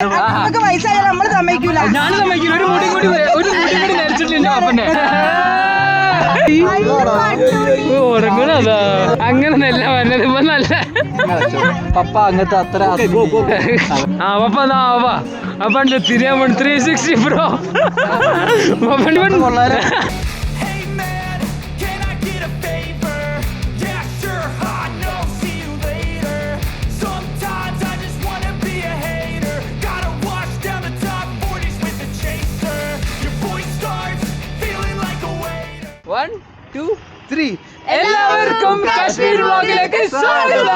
നമുക്ക് വയസ്സായ നമ്മൾ സമ്മതിക്കൂല. ഞാൻ സമ്മതിക്കില്ല ഒരു മുടി കൂടി ഒരു മുടി കൂടി നരച്ചിട്ടില്ല അപ്പന്റെ ഉറങ്ങണതാ അങ്ങനെ നല്ല വന്നത് ഇപ്പൊ നല്ല പപ്പ അങ്ങനത്തെ അത്ര ആ പപ്പ എന്നാ ആവാ അപ്പണ്ട് തിരിയാൻ three sixty pro Hey one two three എല്ലാവർക്കും കാശ്മീർ വ്ളോഗിലേക്ക് സ്വാഗതം.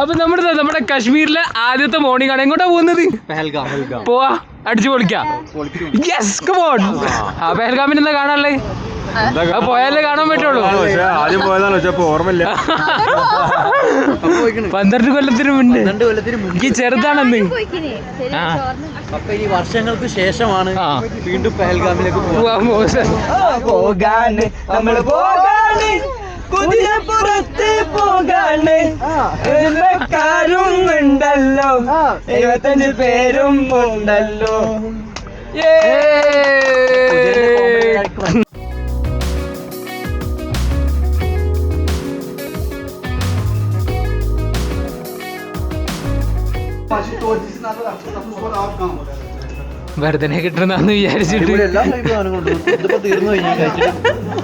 അപ്പൊ നമ്മുടെ നമ്മുടെ കാശ്മീരിലെ ആദ്യത്തെ മോർണിംഗ് ആണ്. എങ്ങോട്ടാ പോകുന്നത്? പോവാ. അടിച്ചു പൊളിക്കാം. യെസ് കമോൺ ആ പേർഗാമിന് എന്താ കാണാല്ലേ പോയാലേ കാണാൻ പറ്റുള്ളൂ. ആദ്യം പോയതാണ് പക്ഷെ ഓർമ്മയില്ല. പന്ത്രണ്ട് കൊല്ലത്തിന് മുന്നേ. രണ്ട് കൊല്ലത്തിന് മുമ്പ് എനിക്ക് ചെറുതാണെന്ന്. വർഷങ്ങൾക്ക് ശേഷമാണ് വീണ്ടും പെഹൽഗാമിലേക്ക് പോകാൻ. നമ്മൾ പോകുന്നത്. പോകാണ് പുറത്ത് പോകാണ്. കുതിരപ്പുറത്ത് പോകാണ് കാരും ഉണ്ടല്ലോ എഴുപത്തഞ്ച് പേരും ഉണ്ടല്ലോ. ഏയ്. പശു കിട്ടണമെന്ന് നല്ല. ഇതിപ്പോ തീർന്നു കഴിഞ്ഞാൽ വിചാരിച്ചിട്ട്.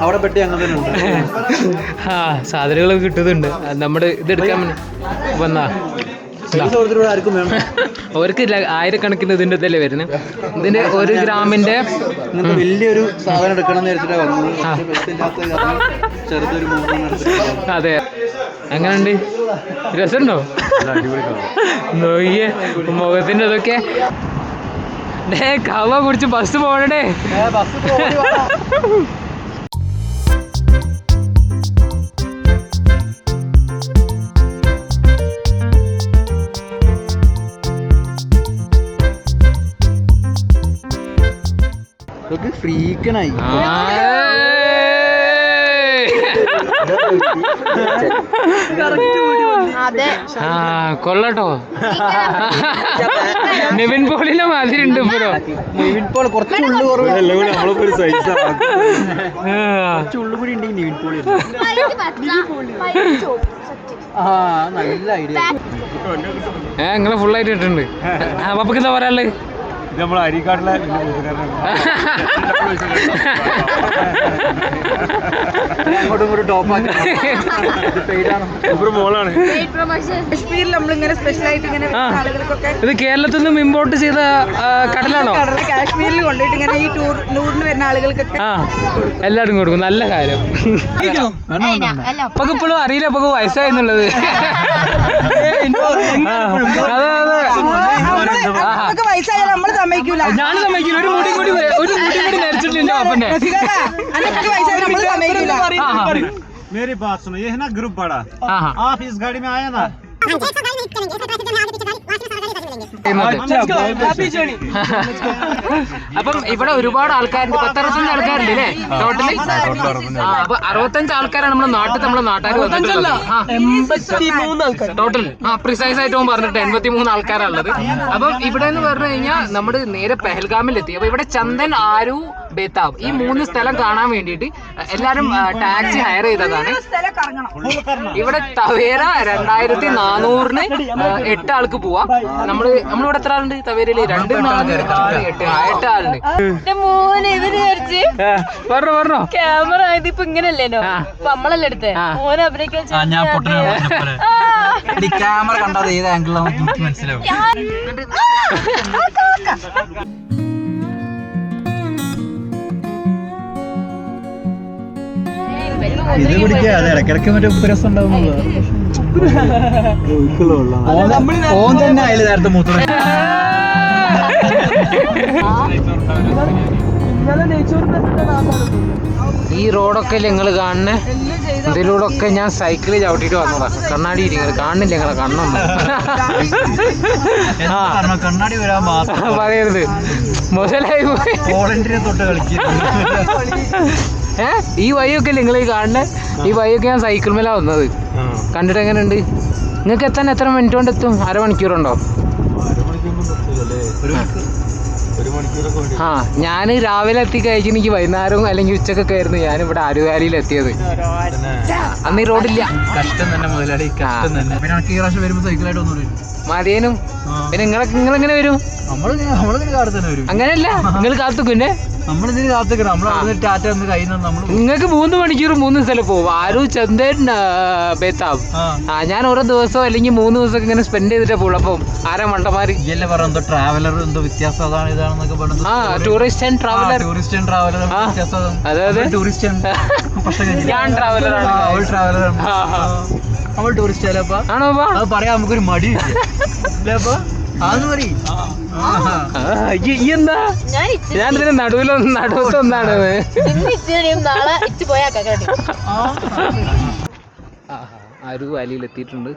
അവിടെ പെട്ടി അങ്ങനെ ഉണ്ട്. ആ സാധനങ്ങളൊക്കെ കിട്ടുന്നുണ്ട്. നമ്മുടെ ഇതെടുക്കാൻ വന്നാ. അവർക്ക് ആയിരക്കണക്കിന് ഇതിന്റെ ഇതല്ലേ വരുന്നത് ഇതിന്റെ ഒരു ഗ്രാമിന്റെ വലിയൊരു സാധനം എടുക്കണം അതെ. അങ്ങനെ എങ്ങനെയുണ്ട്? രസമുണ്ടോ? നോക്കിയേ മുഖത്തിന്റെ ഇതൊക്കെ. ഡേ കവ കുടിച്ച് ബസ് പോകണേ ഫ്രീക്കനായി അതെ ആ കൊള്ളട്ടോ. നിവിൻ പോളിനെ മാതിരി ഉണ്ട് ഇപ്പോ നിവിൻ പോൾ കുറച്ച് ഉള്ളു കുറവ് ഉള്ളു. കൂടി ഉണ്ട് നിവിൻ പോളി. ആ നല്ല ഐഡിയ ഏ നിങ്ങളെ ഫുൾ ആയിട്ട് ഇട്ടിട്ടുണ്ട്. ആ പപ്പക്ക് എന്താ പറയാനുള്ളത്? ഇത് നമ്മൾ അരിക്കാട്ടിലെ അങ്ങോട്ടും ഇങ്ങോട്ടും മോളാണ്. നമ്മളിങ്ങനെ ഇങ്ങനെ ആളുകൾക്കൊക്കെ ഇത് കേരളത്തിൽ നിന്നും ഇമ്പോർട്ട് ചെയ്ത കടലാണോ? കടൽ കാശ്മീരിൽ കൊണ്ടുപോയിട്ട് ഇങ്ങനെ ഈ ടൂർ ടൂറിന് വരുന്ന ആളുകൾക്കൊക്കെ ആ എല്ലാവരും കൊടുക്കും. നല്ല കാര്യം. അപ്പൊക്ക് ഇപ്പോഴും അറിയില്ല അപ്പൊക്ക് വയസ്സായെന്നുള്ളത്. ആ, അതെ അതെ. നമുക്ക് വയസ്സായാലും നമ്മള് സമ്മതിക്കൂല ഞാൻ സമ്മതിക്കില്ല ഒരു മുടി കൂടി വേ- ഒരു മുടി കൂടി നരച്ചിട്ടില്ല അപ്പന്റെ രസികേട്ടാ, അനക്ക് വയസ്സായാലും നമ്മള് സമ്മതിക്കൂല मेरी बात सुनो ये है ना ग्रुप बड़ा ആ ആ आप इस गाड़ी में आए ना അപ്പം ഇവിടെ ഒരുപാട് ആൾക്കാരുണ്ട്. പത്തറുപത്തഞ്ച് ആൾക്കാരുണ്ട് അല്ലേ ടോട്ടൽ? ആ അപ്പൊ അറുപത്തഞ്ച് ആൾക്കാരാണ് നമ്മുടെ നാട്ടിൽ നമ്മുടെ നാട്ടുകാർ ടോട്ടൽ ആ. പ്രിസൈസ് ആയിട്ട് അവൻ പറഞ്ഞിട്ട് എൺപത്തി മൂന്ന് ആൾക്കാരാണുള്ളത് അപ്പം ഇവിടെ എന്ന് പറഞ്ഞു കഴിഞ്ഞാൽ നമ്മുടെ നേരെ പെഹൽഗാമിലെത്തി. അപ്പൊ ഇവിടെ ചന്ദൻ ആരു ബേതാബ് ഈ മൂന്ന് സ്ഥലം കാണാൻ വേണ്ടിയിട്ട് എല്ലാരും ടാക്സി ഹയർ ചെയ്തതാണ്. ഇവിടെ തവേര രണ്ടായിരത്തി നാനൂറിന് എട്ട് ആൾക്ക് പോവാം. നമ്മൾ നമ്മളിവിടെ എത്ര ആളുണ്ട്? തവേരയിൽ രണ്ട് നാല് ആറ് എട്ട് എട്ട് ആളുണ്ട്. പറഞ്ഞോ പറഞ്ഞോ. ക്യാമറ ആയത് ഇപ്പൊ ഇങ്ങനല്ലേനോ അപ്പൊ നമ്മളല്ലേ എടുത്തേ? ആ. അഭിനയിക്കാൻ ക്യാമറ കണ്ടാൽ ഏത് ആംഗിളിലാണ് മനസ്സിലാവും. ഇത് കുടിക്കുക അത് ഇടക്കിടക്ക് മറ്റേ ഉപ്പുരസം ഉണ്ടാവുന്നുള്ളൂ ഓൻ തന്നെ അതിൽ നേരത്തെ മൂത്രം ഈ റോഡൊക്കെ നിങ്ങൾ കാണുന്ന? ഇതിലൂടെ ഒക്കെ ഞാൻ സൈക്കിളിൽ ചവിട്ടിട്ട് വന്നതാ. കണ്ണാടി ഇരിക്കുന്നത് കാണുന്നില്ല നിങ്ങളെ കണ്ണൊന്നും കണ്ണാടി വരാൻ പറയരുത്. മുതലായി തൊട്ട് കളിക്കുന്നു ഏ? ഈ വഴിയൊക്കെ നിങ്ങൾ ഈ കാണുന്നത് ഈ വഴിയൊക്കെ ഞാൻ സൈക്കിൾ മേലാ വന്നത്. കണ്ടിട്ട് എങ്ങനെയുണ്ട്? നിങ്ങൾക്ക് എത്താൻ എത്ര മിനിറ്റ് കൊണ്ട് എത്തും? അരമണിക്കൂറുണ്ടോ? ആ ഞാൻ രാവിലെ എത്തി കഴിഞ്ഞ് എനിക്ക് വൈകുന്നേരവും അല്ലെങ്കിൽ ഉച്ചക്കൊക്കെ ആയിരുന്നു ഞാൻ ഇവിടെ ആരുകാലിയിൽ എത്തിയത് അന്ന് ഈ റോഡില്ല. കഷ്ടം തന്നെ മുതലാളി കഷ്ടം തന്നെ. പിന്നെ നിങ്ങളെ ഈ പ്രാവശ്യം വരുമ്പോൾ സൈക്കിളായിട്ട് ഒന്നുകൂടി മതിയേനും. പിന്നെ നിങ്ങളൊക്കെ നിങ്ങളെങ്ങനെ വരും? നമ്മളിങ്ങനെ നമ്മളിങ്ങനെ കാർ തന്നെ വരും. അങ്ങനെയല്ല നിങ്ങൾ കാത്തുക്കുന്നെ. നമ്മളിതിന് കാത്തിക്കണം. നമ്മൾ അവിടെ ടാറ്റ ഒന്ന് കയ്യിൽ നിന്ന് നമ്മൾ നിങ്ങൾക്ക് മൂന്ന് മണിക്കൂർ മൂന്ന് സ്ഥലം പോകും ആരു ചന്ദൻ ബേത്താവ്. ബേത്താബ് ആ ഞാൻ ഓരോ ദിവസം അല്ലെങ്കിൽ മൂന്ന് ദിവസം ഇങ്ങനെ സ്പെൻഡ് ചെയ്തിട്ടേ പോകുള്ളൂ അപ്പം ആരാ മണ്ടമാര് എന്തോ ട്രാവലർ എന്തോ വ്യത്യാസം അതാണ് ഇതാണെന്നൊക്കെ tourist and traveller tourist and traveller അതായത് ടൂറിസ്റ്റ് ഞാൻ ട്രാവലറാണ് അവൾ ട്രാവലറാണ് അവൾ ടൂറിസ്റ്റ് അല്ലേ അപ്പൊ? ആണോ അത് പറയാ നമുക്കൊരു മടി അല്ലേ അപ്പൊ? എന്താ? ഞാൻ ഇതിന്റെ നടുവിലോ നടുവത്ത് ഒന്നാണ് അരു വാലിയിൽ എത്തിയിട്ടുണ്ട്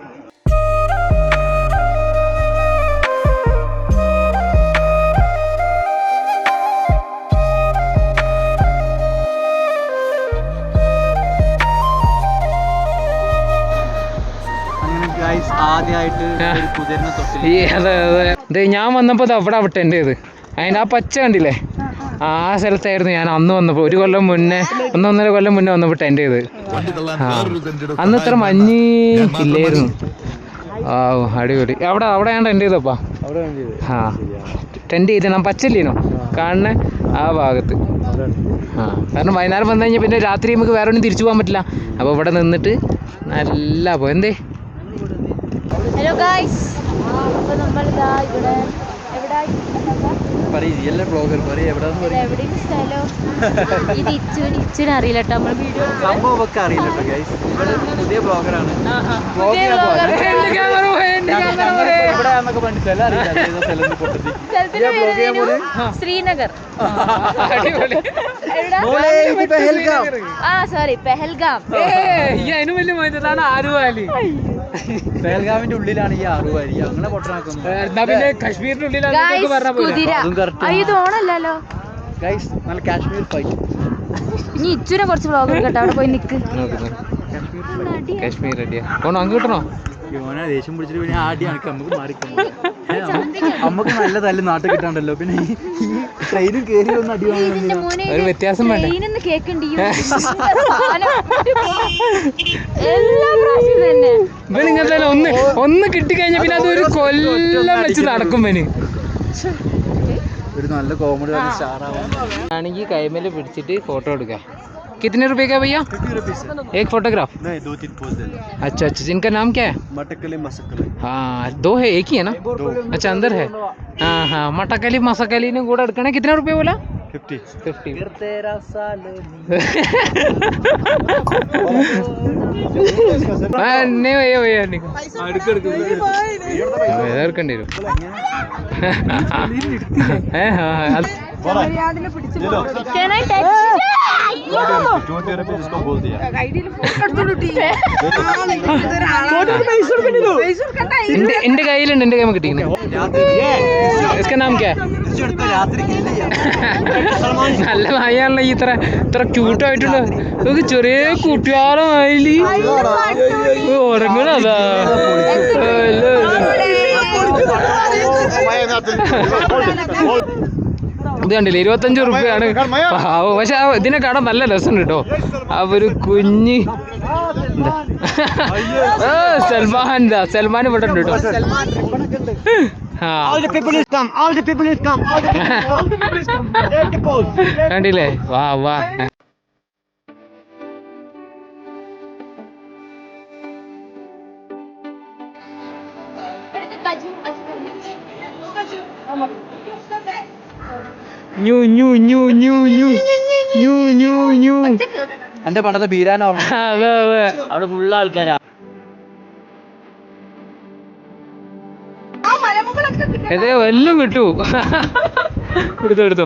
ദേ ഞാൻ വന്നപ്പോൾ അവിടെ അവിടെ എന്റെ ഇത് അതിന്റെ ആ പച്ച കണ്ടില്ലേ? ആ സ്ഥലത്തായിരുന്നു ഞാൻ. അന്ന് വന്നപ്പോൾ ഒരു കൊല്ലം മുന്നേ ഒന്നൊന്നര കൊല്ലം മുന്നേ വന്നപ്പോൾ ടെന്റ് ചെയ്ത് അന്ന് ഇത്ര മഞ്ഞ് ഇല്ലായിരുന്നു ആ അടിപൊളി. അവിടെ അവിടെ ഞാൻ ടെന്റ് ചെയ്തപ്പാ? ആ ടെന്റ് ചെയ്ത് ഞാൻ പച്ചല്ലേനോ കാണുന്ന ആ ഭാഗത്ത്. ആ കാരണം വൈകുന്നേരം വന്നു കഴിഞ്ഞാൽ പിന്നെ രാത്രി നമുക്ക് വേറെ ഒന്നും തിരിച്ചു പോകാൻ പറ്റില്ല. അപ്പോൾ ഇവിടെ നിന്നിട്ട് നല്ല പോ എന്തേ? ഹലോ ഗായ്സ് അപ്പോൾ നമ്മൾ ഇതാ ഇവിടെ അറിയില്ല. സംഭവമൊക്കെ പുതിയ ബ്ലോഗറാണ് ശ്രീനഗർ. ആ സോറി പെഹൽഗാം. അതിനും വലിയ മൈതാനാണ് ആരുവാലി പേൽഗാമിന്റെ ഉള്ളിലാണ് ഈ ആറു വരി. അങ്ങനെ പൊട്ടനാക്കുന്നത് കശ്മീരിന്റെ ഉള്ളിലാണ് ഇത് ഓണല്ലല്ലോ ഗൈസ് നല്ല കാശ്മീർ ഫൈറ്റ് ഇനി ഇച്ചുവിനെ കുറച്ച് വ്ളോഗ് എടുക്കട്ടെ അവിടെ പോയി നിക്ക്. കാശ്മീർ റെഡിയാ ഓണോ അങ്ങ് കിട്ടണോ? യോന ദേഷ്യം പിടിച്ചിട്ട് പിന്നെ ആടി നമുക്ക് മാറിക്കുന്നു അമ്മയ്ക്ക് നല്ല തല്ല് നാട്ടിൽ കിട്ടാണ്ടല്ലോ. പിന്നെ ഈ ട്രെയിനും കേറി ഒന്ന് അടി ഒരു വ്യത്യാസം വേണ്ട. ഇവനിങ്ങനെ ഒന്ന് ഒന്ന് കിട്ടിക്കഴിഞ്ഞ പിന്നെ അത് ഒരു കൊല്ലം വെച്ച് നടക്കും പിന്നെ ഒരു നല്ല കോമഡി ആണെങ്കിൽ കൈമേലെ പിടിച്ചിട്ട് ഫോട്ടോ എടുക്കാം. कितने रुपए का भैया? एक फोटोग्राफ नहीं दो तीन पोज देना अच्छा अच्छा जिनका नाम क्या है? मटकली मसकली। हाँ दो है एक ही है ना? दो। अच्छा अंदर है। हाँ हाँ मटकली मसकली ने गोड़ा अड़कना कितने रुपए बोला? फिफ्टी फिफ्टी എന്റെ കയ്യിലുണ്ട് എന്റെ കൈമ കിട്ടിക്കുന്നു നല്ല ഭാഗ്യാണല്ലോ ഈ ഇത്ര ഇത്ര ക്യൂട്ടായിട്ടുള്ള നമുക്ക് ചെറിയ കുട്ടിയാളെ ഉറങ്ങണതാ? അല്ല ഇത് കണ്ടില്ല? ഇരുപത്തഞ്ച് റുപ്യാണ്. പാവം. പക്ഷെ ഇതിനെ കാണാൻ നല്ല രസം കേട്ടോ. ആ ഒരു കുഞ്ഞ് സൽമാൻ സൽമാൻ ഇവിടെ ഉണ്ട് കേട്ടോ. കണ്ടില്ലേ? വാ വാ. New new new new new new new new എന്റെ പണ്ടത്തെ ബീരാനോ. അവിടെ ഫുള്ള് ആൾക്കാരാ. എല്ലാം കിട്ടൂ. എടുത്തു എടുത്തോ.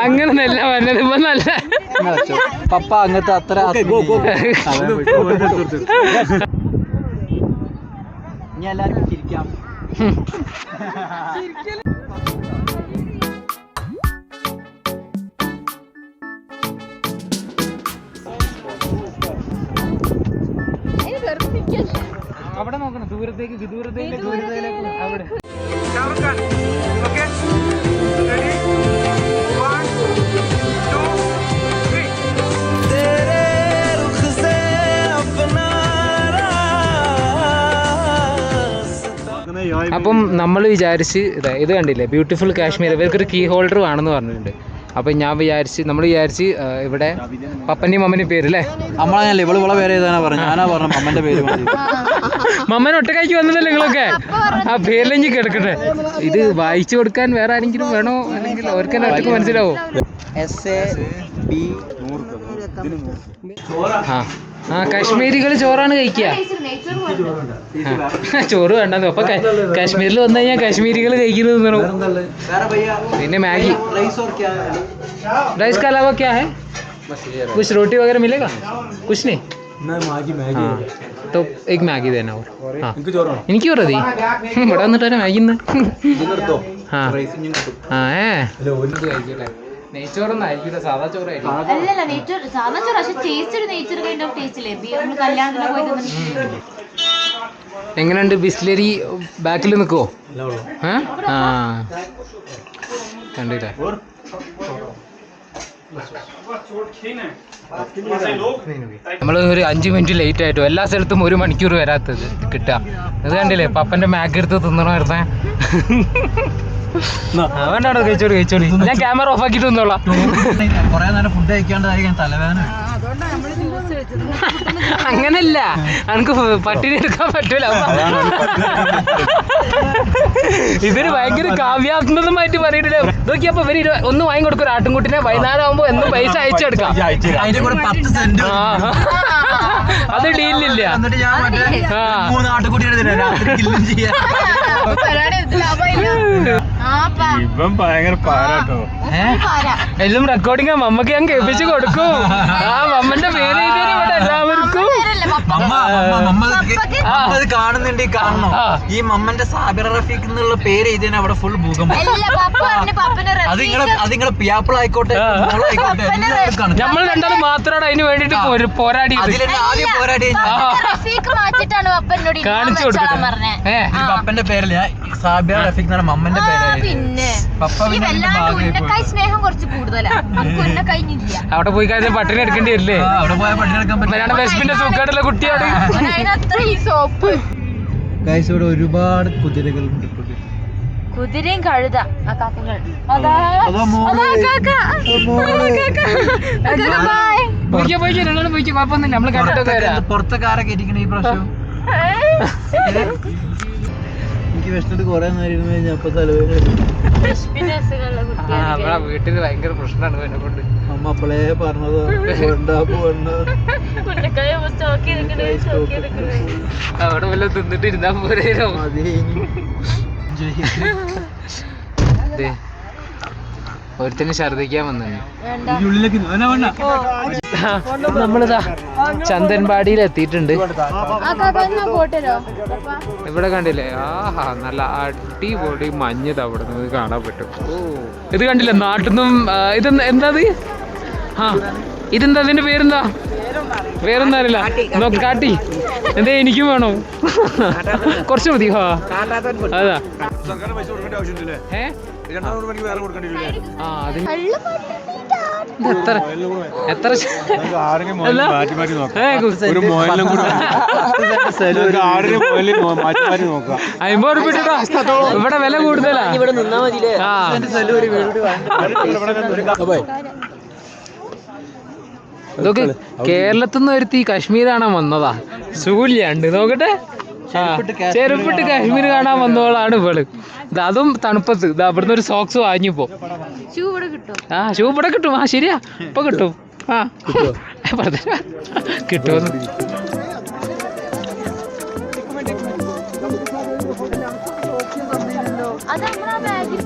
നല്ല പറഞ്ഞത് ഇപ്പൊ നല്ല. പപ്പ അങ്ങനത്തെ അത്ര. ഇനി എല്ലാവർക്കും ചിരിക്കാം. അവിടെ നോക്കണം ദൂരത്തേക്ക് വിദൂരത്തേക്ക് ദൂരത്തേക്ക് അവിടെ. നമ്മൾ വിചാരിച്ച് ഇതാ ഇത് കണ്ടില്ലേ? ബ്യൂട്ടിഫുൾ കാശ്മീർ ഇവർക്കൊരു കീ ഹോൾഡർ വേണമെന്ന് പറഞ്ഞിട്ടുണ്ട്. അപ്പം ഞാൻ വിചാരിച്ച് നമ്മൾ വിചാരിച്ച് ഇവിടെ പപ്പന്റെയും മമ്മന്റെയും പേര് അല്ലേ നമ്മളല്ലേ ഇവൾ ഇവളെ പേര് ഏതാണ് പറഞ്ഞു. ഞാനാ പറഞ്ഞു അമ്മന്റെ പേര് മമ്മൻ ഒറ്റക്കാക്കി വന്നതല്ലേ നിങ്ങളൊക്കെ? ആ പേരിലെങ്കിൽ കിടക്കട്ടെ ഇത് വായിച്ചു കൊടുക്കാൻ വേറെ ആരെങ്കിലും വേണോ? അല്ലെങ്കിൽ അവർക്ക് തന്നെ ഒറ്റയ്ക്ക് മനസ്സിലാവോ? എസ് എ ബി ആ. ആ കാശ്മീരികൾ ചോറാണ് കഴിക്കുക ആ, ചോറ് വേണ്ടെന്ന് അപ്പൊ ക- കാശ്മീരിൽ വന്നു കഴിഞ്ഞാൽ കാശ്മീരികൾ കഴിക്കുന്നത് തിന്നണു വേറെ ഭയ്യ പിന്നെ मैगी റൈസ് ഓർ ക്യാ राइस का अलावा क्या है कुछ रोटी वगैरह मिलेगा कुछ नहीं മാഗി हाँ तो एक मैगी देना और हाँ എനിക്ക് ചോറാണോ എനിക്ക് പറ ഇവിടെ വന്നിട്ട് മാഗി ഇന്ന് ഇതെടുത്തോ ആ റൈസ് ഞാൻ കിട്ടും ആ ഏ അല്ല ഒരു കഴിക്കട്ടെ നെയ്ച്ചോറൊന്നും ആയിരിക്കില്ല സാധാ ചോറായിരിക്കും. അല്ലല്ല നെയ്ച്ചോറ് സാധാ ചോറ് പക്ഷെ ടേസ്റ്റ് ഒരു നെയ്ച്ചോറ് കൈൻഡ് ഓഫ് ടേസ്റ്റ് അല്ലേ നമ്മൾ കല്യാണത്തിന് പോയി തിന്നിട്ട് എങ്ങനെയുണ്ട് ബിസ്ലരി ബാക്കിൽ നിൽക്കുവോ ഏ? ആ. കണ്ടില്ലേ? നമ്മൾ ഒരു അഞ്ച് മിനിറ്റ് ലേറ്റ് ആയിട്ടു. എല്ലാ സ്ഥലത്തും ഒരു മണിക്കൂർ വരാത്തത് കിട്ടുക അത് കണ്ടില്ലേ? പപ്പന്റെ മാഗ് എടുത്ത് തിന്നണമായിരുന്നേ. അവനാണോ കഴിച്ചോളി കഴിച്ചോളി. ഞാൻ ക്യാമറ ഓഫ് ആക്കിട്ട് കൊറേ നേരം ഫുഡ് കഴിക്കാണ്ടായിരിക്കും തലവേദന. അങ്ങനല്ല. എനിക്ക് പട്ടിണി എടുക്കാൻ പറ്റൂല. ഇതൊരു ഭയങ്കര കാവ്യാത്മകമായിട്ട് പറഞ്ഞിട്ടില്ല നോക്കിയപ്പോ ഇവർ ഇരു- ഒന്ന് വാങ്ങി കൊടുക്കും ഒരു ആട്ടുംകുട്ടിനെ വൈകുന്നേരം ആകുമ്പോ എന്നും പൈസ അയച്ചെടുക്കാം. അത് ഡീലില്ല. ആ. ഇവൻ ഭയങ്കര പാരാട്ടോ. എല്ലാം റെക്കോർഡിംഗ് മമ്മക്ക് ഞാൻ കേൾപ്പിച്ച് കൊടുക്കും. ആ മമ്മന്റെ പേര് ഇവിടെ എല്ലാവർക്കും മമ്മ മമ്മ മമ്മ ഇത് കാണുന്നുണ്ട് ഈ കാണണോ. ഈ മമ്മന്റെ സാബിർ റഫീഖ് എന്നുള്ള പേര് എഴുതിയാണ് അവിടെ ഫുൾ ഭൂകമ്പം. അത് നിങ്ങളെ അത് നിങ്ങളെ പിയാപ്പിൾ ആയിക്കോട്ടെ എല്ലാവരും കാണും. നമ്മൾ രണ്ടാളും മാത്രമാണ് അതിന് വേണ്ടിട്ട് പോരാടി അതിൽ ആദ്യം പോരാടി? കാണിച്ചു ആ. പപ്പന്റെ പേരല്ല? സാബിർ റഫീഖ് എന്നാണ് മമ്മന്റെ പിന്നെ. പപ്പ പോയി. സ്നേഹം കുറച്ച് കൂടുതലാ. നമുക്ക് ഉന്ന കഴിഞ്ഞില്ല അവിടെ പോയി കഴിഞ്ഞാൽ പട്ടിണി എടുക്കേണ്ടി വരില്ലേ? അവിടെ പോയാൽ പട്ടിയെടുക്കാൻ മലയാളം വെസ്പിന്റെ സൂക്കാടുള്ള കുട്ടിയാണ് ഇവിടെ ഒരുപാട് കുതിരകൾ കുതിരയും കഴുത ആ കാക്കകൾ. പുറത്തൊക്കെ ഈ പ്രാവശ്യം? എനിക്ക് വിഷമിട്ട് കൊറേ നേരം ഇരുന്ന് കഴിഞ്ഞാൽ അപ്പൊ തലവേദന വീട്ടിൽ ഭയങ്കര പ്രശ്നമാണ് എന്നെ കൊണ്ട്. അമ്മ പറഞ്ഞത് അവിടെ വല്ല തിന്നിട്ട് ഇരുന്നാ പോരെ ഒരുത്തന് ഛർദിക്കാൻ വന്നു നമ്മളിതാ ചന്ദൻപാടിയിൽ എത്തിയിട്ടുണ്ട് ഇവിടെ കണ്ടില്ലേ? ആഹാ നല്ല അടിപൊളി മഞ്ഞ് അവിടെ നിന്ന് കാണാൻ പറ്റും. ഇത് കണ്ടില്ലേ? നാട്ടിൽ നിന്നും ഇത് എന്താ ആ ഇതെന്താ അതിന്റെ പേരെന്താ? വേറെന്താ അറിയില്ല. കാട്ടി എന്തേ എനിക്കും വേണോ? കുറച്ച് മതി അതാ. എത്ര എത്ര അമ്പത് ഇവിടെ വില കൂടുതലാ. ഇവിടെ നിന്നാ മതി ഇതൊക്കെ കേരളത്തിൽ നിന്ന് വരുത്തി കാശ്മീരാണ് വന്നതാ. സൂര്യാണ്ട് നോക്കട്ടെ. ചെരുപ്പിട്ട് കാശ്മീർ കാണാൻ വന്നവളാണ് ഇവൾ. ഇത് അതും തണുപ്പത്ത്. ഇതാ അവിടുന്ന് ഒരു സോക്സ് വാങ്ങി പോ ആ ഷൂ ഇവിടെ കിട്ടും. ആ ശരിയാ. ഇപ്പൊ കിട്ടും. ആ. കിട്ടുമെന്ന് അത് നമ്മളാ ബാഗിൽ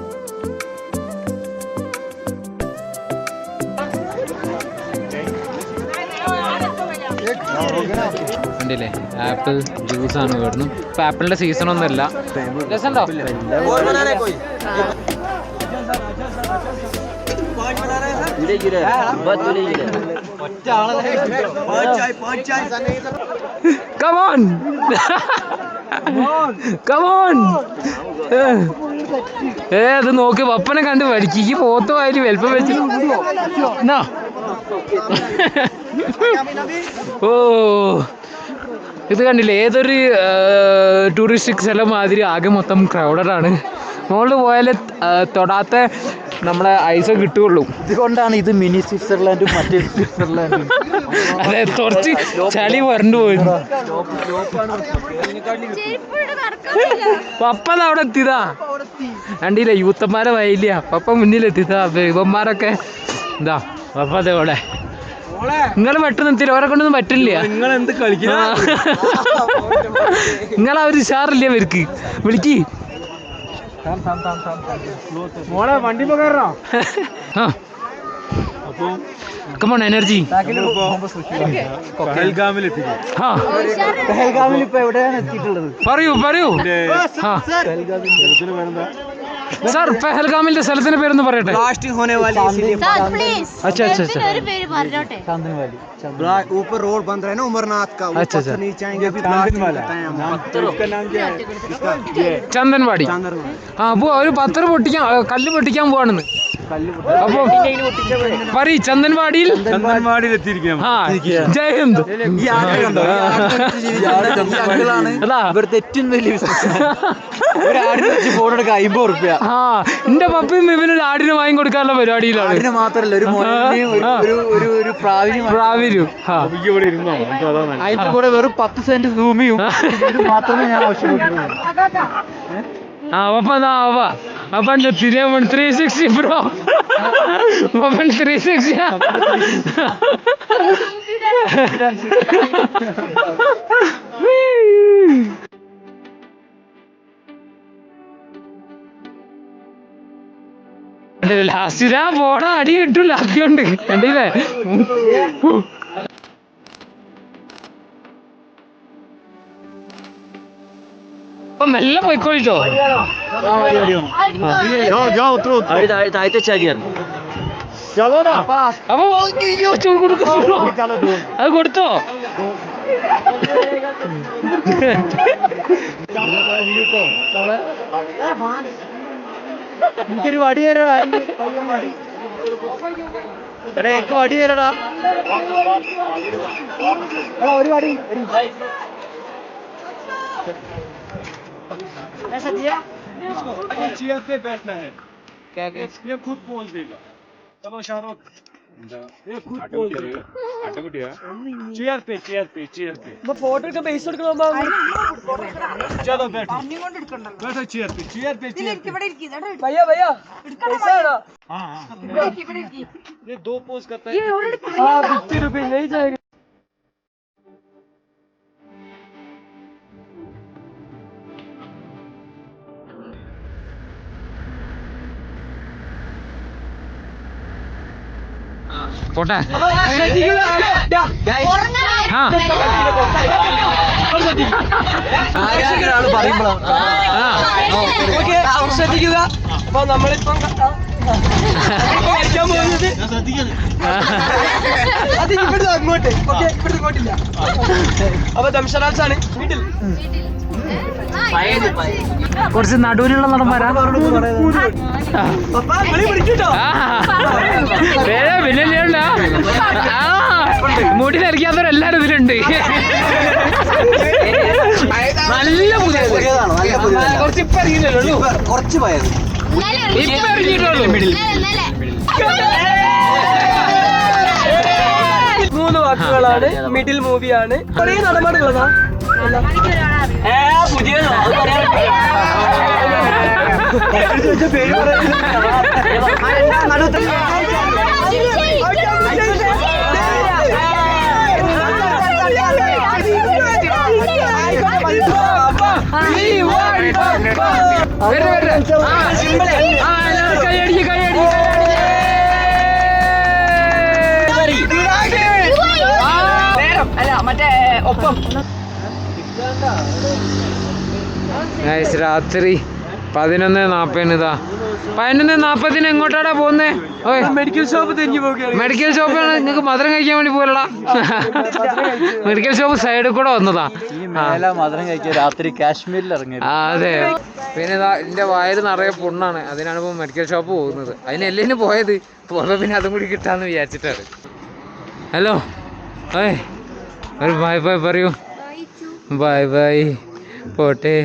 കണ്ടില്ലേ? ആപ്പിൾ ജ്യൂസ് ആണ് വരുന്നു ഇപ്പൊ ആപ്പിളിന്റെ സീസൺ ഒന്നും അല്ല രസമുണ്ടോ കമോൺ കമോൺ ഏ അത് നോക്ക് പപ്പനെ കണ്ട് പഠിക്ക് ഈ പോത്ത് വായിൽ വലുപ്പം വെച്ച്. എന്നാ? ഓ ഇത് കണ്ടില്ലേ? ഏതൊരു ടൂറിസ്റ്റ് സ്ഥലം മാതിരി ആകെ മൊത്തം ക്രൗഡഡ് ആണ്. മുകളിൽ പോയാൽ തൊടാത്ത നമ്മളെ ഐസ കിട്ടുകയുള്ളൂ. ഇതുകൊണ്ടാണ് ഇത് മിനി സ്വിറ്റ്സർലാൻഡും മറ്റേ സ്വിറ്റ്സർലാൻഡും. അതെ കുറച്ച് ചളി വരണ്ടു പോയിരുന്നു പപ്പ അവിടെ എത്തിയതാ. കണ്ടില്ല യൂത്തന്മാരെ വൈലിയ പപ്പ മുന്നിലെത്തിയതാ ഇവന്മാരൊക്കെ. എന്താ പപ്പ അതെ ഇവിടെ നിങ്ങൾ പെട്ടെന്ന് എത്തില്ല അവരെ കൊണ്ടൊന്നും പറ്റില്ല. നിങ്ങൾ എന്ത് നിങ്ങൾ അവർ ഉഷാറില്ല ഇവർക്ക്. വിളിക്ക്. മോളെ വണ്ടി പോകാറോ കമോൺ എനർജി പറയൂ പറയൂ. സാർ പെഹൽഗാമിന്റെ സ്ഥലത്തിന്റെ പേരൊന്ന് പറയട്ടെ സാർ പ്ലീസ് अच्छा, अच्छा, अच्छा। ഒരു പേര് പറഞ്ഞോട്ടെ ചന്ദൻ വാലി ऊपर रोड बन रहा है ना उमरनाथ का वो अच्छा, अच्छा। पत्थर नीचे आएंगे अभी चांदन लास्ट में वाला बताएं हम नाम इसका नाम क्या है ചന്ദൻവാടി चांदन ആ പോ ഒരു പത്രം പൊട്ടിക്കാൻ ആ, കല്ല് പൊട്ടിക്കാൻ പോവാണെന്ന് അപ്പൊ പറയ് ചന്ദൻവാടിയിൽ ചന്ദൻവാടിയിൽ എത്തിയിരിക്കാം ജയ് ഹിന്ദ്. എന്റെ പപ്പയും ഇവനൊരു ആടിന് വാങ്ങി കൊടുക്കാനുള്ള പരിപാടിയിലാണ്. ആടിനെ മാത്രല്ല ഒരു ഒരു- പ്രാവിരും. അതിന്റെ കൂടെ വെറും പത്ത് സെന്റ് ഭൂമിയും മാത്രമേ ഞാൻ ആവശ്യപ്പെട്ടുള്ളൂ പപ്പ ദാ അവ അപ്പൻ തിരിയാൻ ത്രീ സിക്സ്റ്റി ബ്രോ പപ്പൻ ത്രീ സിക്സ്റ്റി ലാസ്റ്റ് ഞാൻ പോണ അടി കിട്ടൂല. അടിയുണ്ട് കണ്ടില്ലേ? അപ്പൊ മെല്ലെ പോയിക്കോളിട്ടോ. താഴത്തെ കൊടുക്കൂ. അത് കൊടുത്തോ? എനിക്കൊരു വടി തരടാ. എടാ എനിക്ക് വടി തരടാ. ഒരു വടി. ऐसा इसको चेयर पे बैठना है। क्या ये खुद देगा। चलो शाहरुख। ये खुद चेयर पे चेयर पे चेयर पे। चलो चेयर पे चेयर पे भैया भैया ना? हाँ, हाँ। ये दो पोज करता है। ये हाँ, रुपए नहीं जाएगा। പോട്ടെ. ശ്രദ്ധിക്കുക. അപ്പൊ നമ്മളിപ്പം കഴിക്കാൻ പോകുന്നത് അത് ഇവിടുന്ന് അങ്ങോട്ട്. ഓക്കെ ഇവിടുന്ന് ഇങ്ങോട്ടില്ല. അപ്പൊ ദംഷറാജ് ആണ്. വീട്ടിൽ. കുറച്ച് നടുവിലുള്ള നടന്മാരാ? പിന്നെ മുടി ധരിക്കാത്തവരെല്ലാരും ഇതിലുണ്ട്. നല്ല പുതിയ പുതിയതാണ് നല്ല പുതിയതാണ്. കുറച്ച് ഇപ്പൊ ഇറങ്ങിയിട്ടുള്ളൂ കുറച്ച് പയത്. ഇപ്പൊ ഇറങ്ങിയിട്ടുള്ളൂ. മൂന്ന് വാക്കുകളാണ്. മിഡിൽ മൂവിയാണ്. കുറേ നടന്മാരുള്ളതാ. ആ, എല്ലാവരും കൈയടിക്ക്, കൈയടിക്ക്, അല്ല മറ്റേ ഒപ്പം രാത്രി പതിനൊന്ന് നാപ്പതിന് ഇതാ. പതിനൊന്ന് നാപ്പതിന് എങ്ങോട്ടാടാ പോകുന്നേ? മെഡിക്കൽ ഷോപ്പ് തിരിഞ്ഞു പോകുകയാണ് മെഡിക്കൽ ഷോപ്പാണ് നിങ്ങൾക്ക് മധുരം കഴിക്കാൻ വേണ്ടി പോലടാ മെഡിക്കൽ ഷോപ്പ് സൈഡിൽ കൂടെ വന്നതാ. മധുരം കഴിക്കാൻ രാത്രി കാശ്മീരിൽ ഇറങ്ങി ആ അതെ. പിന്നെ ഇതാ എന്റെ വയറ് നിറയെ പുണ്ണാണ്. അതിനാണ് ഇപ്പൊ മെഡിക്കൽ ഷോപ്പ് പോകുന്നത്. അതിന് എല്ലാം പോയത്? പോകുമ്പോ പിന്നെ അതും കൂടി കിട്ടാന്ന് വിചാരിച്ചിട്ടാണ്. ഹലോ ഏയ് ഒരു ബായ് ബായ് പറയൂ. Bye bye. പോട്ടെ.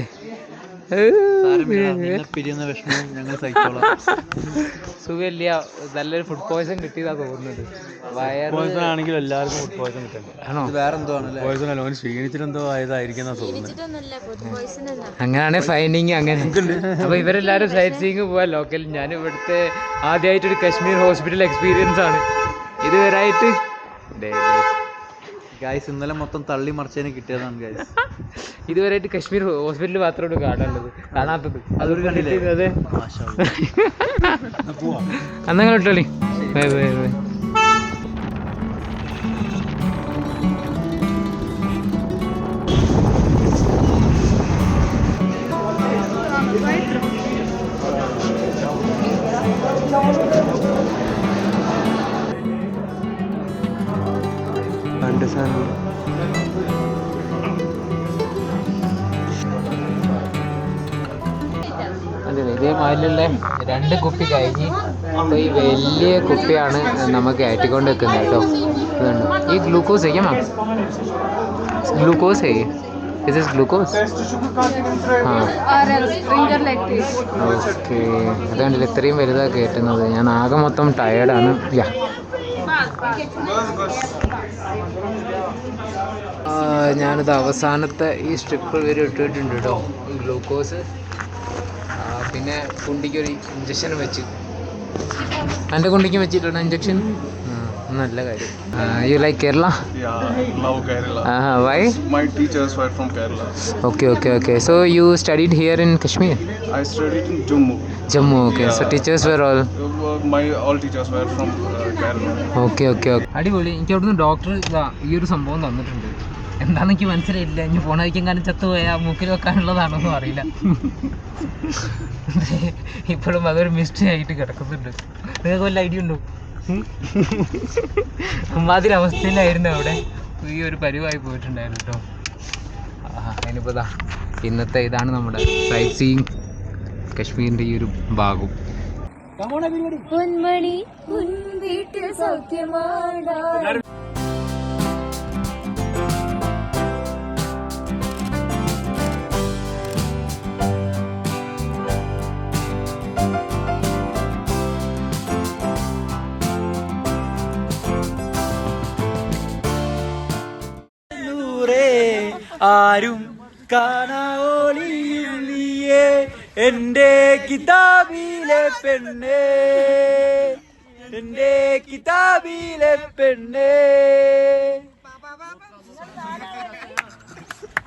സുഖമില്ല. നല്ലൊരു ഫുഡ് പോയ്സൺ കിട്ടിയതാ തോന്നുന്നത്. വയറ് ആണെങ്കിലും എല്ലാവർക്കും ഫുഡ് പോയിസൺ വേറെ എന്തോ ആണല്ലേ പോയിസൺ അല്ല ഓന് ക്ഷീണിച്ചിട്ടെന്തോ ആയതായിരിക്കും തോന്നുന്നത്. അങ്ങനെയാണ് ഫൈൻഡിങ് അങ്ങനെ. അപ്പൊ ഇവരെല്ലാരും സൈറ്റ് സീയിങ് പോവാ ലോക്കൽ ഞാൻ ഇവിടുത്തെ ആദ്യമായിട്ടൊരു കശ്മീർ ഹോസ്പിറ്റൽ എക്സ്പീരിയൻസ് ആണ്. ഇതുവരായിട്ട് ദേ, ഗൈസ് ഇന്നലെ മൊത്തം തള്ളി മറിച്ചതിന് കിട്ടിയതാണ് ഗായ്സ് ഇതുവരെയായിട്ട് കശ്മീർ ഹോസ്പിറ്റലിൽ മാത്രമാണ് കാണാനുള്ളത്. കാണാത്തത്. അതൊരു കണ്ടില്ലേ? അതെ അന്നങ്ങനെ ഇട്ടോളി? Bye bye bye. അതിലുള്ള രണ്ട് കുപ്പി കഴിഞ്ഞ് ഈ വലിയ കുപ്പിയാണ് നമ്മൾ കയറ്റിക്കൊണ്ട് വെക്കുന്നത് കേട്ടോ ഈ ഗ്ലൂക്കോസ് കഴിക്കാം ഗ്ലൂക്കോസ് കഴി Is this glucose? हाँ ഓക്കെ അതുകൊണ്ടല്ലേ ഇത്രയും വലുതാണ് കയറ്റുന്നത്. ഞാൻ ആകെ മൊത്തം ടയേർഡാണ് യാ. ഞാനിത് അവസാനത്തെ ഈ സ്ട്രിപ്പ് വരെ ഇട്ടിട്ടുണ്ട് കേട്ടോ. ഗ്ലൂക്കോസ്. പിന്നെ കുണ്ടിക്കൊരു ഇഞ്ചക്ഷൻ വെച്ച്. എന്റെ കുണ്ടിക്ക് വെച്ചിട്ടുണ്ട്. ഇഞ്ചക്ഷൻ നല്ല കാര്യം. You like Kerala. Why my teachers were from Kerala okay okay okay so you studied here in Kashmir I studied in Jammu Jammu okay so teachers were all my all teachers teachers from Kerala. Okay okay okay അടിപൊളി. എനിക്ക് അവിടുന്ന് doctor ഇതാ ഈ ഒരു സംഭവം തന്നിട്ടുണ്ട്. എന്താണെന്ന് എനിക്ക് മനസ്സിലായില്ല ഇനി ഫോൺ കഴിക്കാൻ കാരണം ചത്തുപോയാൽ മൂക്കിൽ വെക്കാനുള്ളതാണോന്നും അറിയില്ല. ഇപ്പോഴും അതൊരു മിസ്റ്റേ ആയിട്ട് കിടക്കുന്നുണ്ട്. നിങ്ങൾക്ക് വല്ല ഐഡിയ ഉണ്ടോ? അമ്മാതിരി അവസ്ഥയിലായിരുന്നു അവിടെ. ഈ ഒരു പരിവായി പോയിട്ടുണ്ടായിരുന്നു കേട്ടോ ആഹാ അതിനിപ്പോൾ ഇതാ ഇന്നത്തെ ഇതാണ് നമ്മുടെ സൈറ്റ് സീയിങ് കശ്മീരിന്റെ ഈ ഒരു ഭാഗം. പൊന്മണി വീട്ടിൽ സൗഖ്യമാണോ ആരും കാണാവോളിയും നീയേ എന്റെ കിതാബിലെ പെണ്ണേ. എന്റെ കിതാബിലെ പെണ്ണേ.